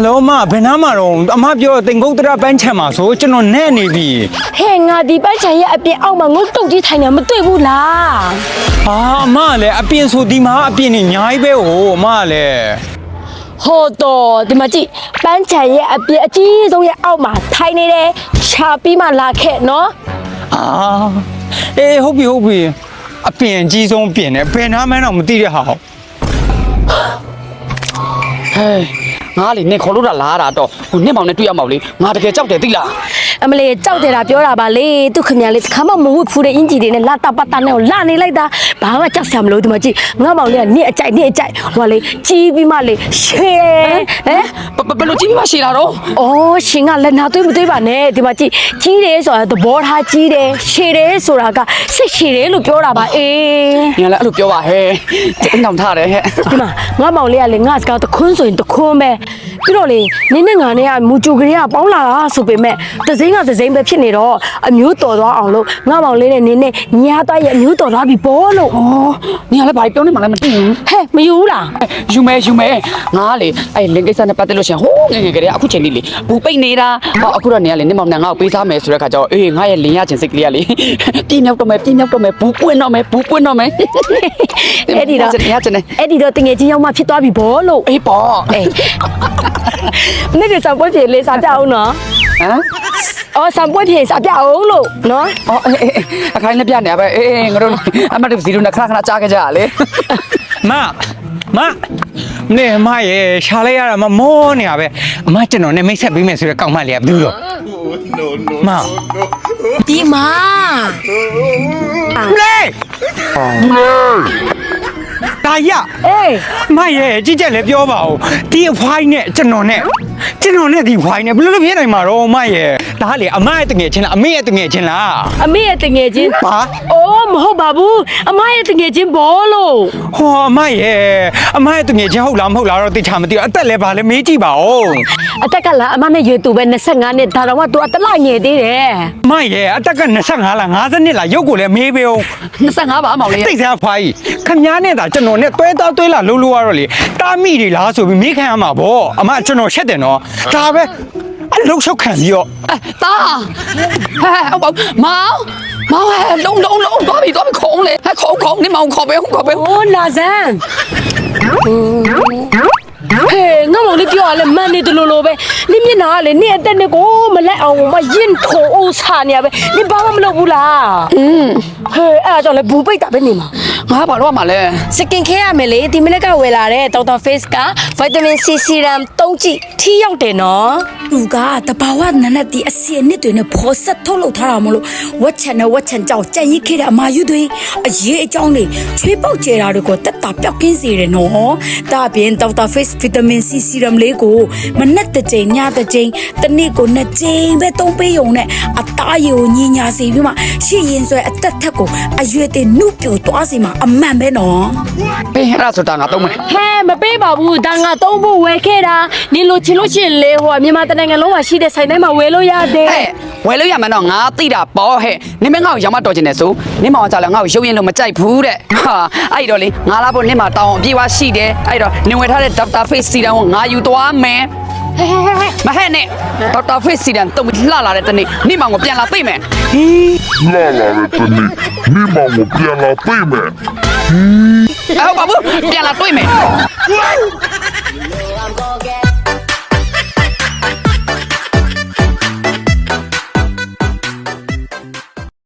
ဟယ်လိုအမဘယ်နားမှာတော့အမပြောတင်ကုတ်တရပန်းချံမှာဆိုကျွန်တော်နဲ့နေပြီဟဲ့ငါဒီပတ်ချံရဲ့အပြင်အောက်မှာငုတ်တုတ်ကြီးထိုင်နေမတွေ့ဘူးလားဟာအမလည်းအပြင်ဆိုဒီမှာအပြင်နေအများကြီးပဲဟိုအမလည်းဟိုတော့ဒီမှာကြည့်ပန်းချံရဲ့အပြင်အကြီးဆုံးရဲ့အောက်မှာထိုင်နေတယ်ခြာပြီးမှလာခဲ့နော်အာအေးဟုတ်ပြီဟုတ်ပြီအပြင်အကြီးဆုံးပြင်တယ်ဘယ်နားမှန်းတော့မသိတဲ့ဟာဟဲ့ ငါလေနေခေါ်လို့တာလားတာတော့ဟိုနှစ်မောင်နဲ့တွေ့ရမောင်လေငါတကယ်ကြောက်တယ်သိလားအမလေးကြောက်တယ်တာပြောတာပါလေသူခင်ဗျာလေးခါမှမဝတ်ဖူးတဲ့အင်ဂျီတွေနဲ့လာတာပတ်တာနဲ့ကိုလာနေလိုက်တာဘာမှကြောက်စရာမလိုဒီမှာကြည့်ငါမောင်လေးကနေ့အကြိုက်နေ့အကြိုက်ဟိုကလေကြီးပြီးမှလေရှေဟမ်ဘဘဘယ်လိုကြည့်ပြီးမှရှည်လာတော့။အော်ရှင်ကလက်နာသွေးမသွေးပါနဲ့ဒီမှာကြည့်ကြီးတယ်ဆိုတာသဘောထားကြီးတယ်ရှည်တယ်ဆိုတာကစစ်ရှည်တယ်လို့ပြောတာပါအေးငါလည်းအဲ့လိုပြောပါဟဲ့အင်းတောင်ထားတယ်ဟဲ့ဒီမှာငါမောင်လေးကလေငါစကားတခွန်းဆိုရင်တခွန်းပဲ ပြီးတော့လေနင်းနဲ့ငါနဲ့ကမူဂျူကလေးကပေါင်းလာတာဆိုပေမဲ့သစိမ်းကသစိမ်းပဲဖြစ်နေတော့အမျိုးတော်သွားအောင်လို့ငါမောင်လေးနဲ့နင်းနဲ့ညာသွားရဲ့အမျိုးတော်သွားပြီဘောလို့ဩနင်ကလည်းဘာပြောနေမှလည်းမသိဘူးဟဲ့မယူဘူးလားယူမဲယူမဲငါလေအဲ့လင်ကိစ္စနဲ့ပတ်သက်လို့ရှရင်ဟိုးငယ်ငယ်ကလေးအခုချိန်လေးလေဘူးပိတ်နေတာဟောအခုတော့နေရလေနေမောင်နဲ့ငါ့ကိုပေးစားမယ်ဆိုတဲ့ခါကျတော့အေးငါရဲ့လင်ရခြင်းစိတ်ကလေးကလေပြင်းမြောက်တော့မယ်ပြင်းမြောက်တော့မယ်ဘူးပွင့်တော့မယ်ဘူးပွင့်တော့မယ်အဲ့ဒီတော့ရခြင်းနဲ့အဲ့ဒီတော့တငယ်ချင်းရောက်မှဖြစ်သွားပြီဘောလို့အေးပေါ့အေးနေ့ကစံပွဲပြေလေးစားကြအောင်နော်ဟမ်အော်စံပွဲပြေစားပြအောင်လို့နော်အော်အေးအေးအေးအခိုင်နဲ့ပြနေရပဲအေးအေးငါတို့အမတ်တို့ဇီရိုနဲ့ခဏခဏကြားခဲ့ကြရလေမမနေမရဲ့ရှားလိုက်ရတာမမောနေရပဲအမကျွန်တော်နဲ့မိတ်ဆက်ပေးမယ်ဆိုတဲ့ကောက်မလေးကဘူးတော့မဒီမှာလေ တာရအေးမရဲ့ကြည့်ချက်လည်းပြောပါဦးဒီအဖိုင်းနဲ့ကျွန်တော်နဲ့ကျွန်တော်နဲ့ဒီဖိုင်းနဲ့ဘယ်လိုလုပ်ဖြစ်နိုင်မှာတော့မရဲ့ ဒါကလေအမရဲ့တငယ်ချင်းလားအမေရဲ့တငယ်ချင်းလားအမေရဲ့တငယ်ချင်းဘာအိုးမဟုတ်ပါဘူးအမရဲ့တငယ်ချင်းဘောလို့ဟောအမရဲ့အမရဲ့တငယ်ချင်းဟုတ်လားမဟုတ်လားတော့သိချာမသိဘူးအသက်လည်းဘာလဲမေးကြည့်ပါဦးအတက်ကလားအမနဲ့ရွေသူပဲ25နှစ်ဒါတော့မှ तू အတလငယ်သေးတယ်အမရဲ့အသက်က25လား50နှစ်လားရုပ်ကိုလည်းမေးပေးအောင်25ပါမောင်လေးသိစရာဖိုင်းခမည်းနဲ့ဒါကျွန်တော်နဲ့တွဲသားတွဲလာလှုပ်လို့ရတော့လေတာမိတွေလားဆိုပြီးမေးခံရမှာဗောအမကျွန်တော်ရှက်တယ်နော်ဒါပဲ အလုတ်ရှုပ်ခံပြီးတော့တာဟဲ့ဟောမောင်မောင်ဟဲ့လုံးလုံးလုံးသွားပြီသွားပြီခုံးလေဟဲ့ခုံးခုံးနေမောင်ခေါ်ပဲခေါ်ပဲအိုးလာဇန်ဟေးငါမောင်လေးပြောရလဲမန်နေတယ်လို့လို့ပဲနင်းမျက်နှာကလေနင်းအသက်နဲ့ကိုမလက်အောင်မရင်ထုံအောင်ဆာနေရပဲနင်းဘာမှမလုပ်ဘူးလားอืมဟေးအဲ့ဒါကြောင့်လေဘူးပိတ်တာပဲနေမှာ ငါဘာလို့မှလဲစကင်ခဲရမယ်လေဒီမနေ့ကဝယ်လာတဲ့ဒေါက်တာဖေ့စ်ကဗိုက်တာမင်စီဆီရမ်3ကြည့်ထိရောက်တယ်နော်လူကတဘာဝနနတ်ဒီအစီအနစ်တွေနဲ့ဖော်ဆက်ထုတ်လုပ်ထားတာမလို့ဝက်ချန်နဲ့ဝက်ချန်ကြောင့်ကြံ့ရစ်ခဲ့တဲ့အမာယူတွေအရေးအကြောင်းတွေချွေးပေါက်ကျဲတာတွေကိုတက်တာပျောက်ကင်းစေတယ်နော်ဒါအပြင်ဒေါက်တာဖေ့စ်ဗီတာမင်စီဆီရမ်လေးကိုမနက်တစ်ကြိမ်ညတစ်ကြိမ်တစ်နေ့ကိုနှစ်ကြိမ်ပဲသုံးပေးရုံနဲ့အသားရည်ကိုညင်ညာစေပြီးမှရှေ့ရင်ဆွဲအသက်ထက်ကိုအရွယ်တင်နှုတ်ပြိုသွားစေမှာအမှန်ပဲနော်ပေးအဲ့ဒါဆိုတာငါတော့မယ်ဟဲမပေးပါဘူးဒါငါသုံးဖို့ဝယ်ခဲ့တာနင်လိုချင်လို့ရှိရင်လေဟိုကမြန်မာတနိုင်ငံလုံးမှာရှိတဲ့ဆိုင်တိုင်းမှာဝယ်လို့ရတယ်ဟဲ့ဝယ်လို့ရမယ်တော့ငါသိတာပေါ့ဟဲ့နေမငါ့ကိုရောင်းမတော်ချင်တယ်ဆိုနေမောင်ကလည်းငါ့ကိုရုပ်ရင်လို့မကြိုက်ဘူးတဲ့ဟာအဲ့တော့လေငါလာဖို့နေမှာတောင်းအပြေးဝရှိတယ်အဲ့တော့နေဝယ်ထားတဲ့ဒေါက်တာဖေးစီတန်ကိုငါယူသွားမယ် မဟဲ့နဲ့ဒေါက်တာဖေးစီတန်တုံးလှလာတဲ့တနေ့နေမောင်ကိုပြန်လာသိမယ်လာလာတဲ့တနေ့မိမောင်ကိုပြန်လာပြေးမယ်အဲ့ဟုတ်ပါဘူးပြန်လာတွေ့မယ် I'm gonna get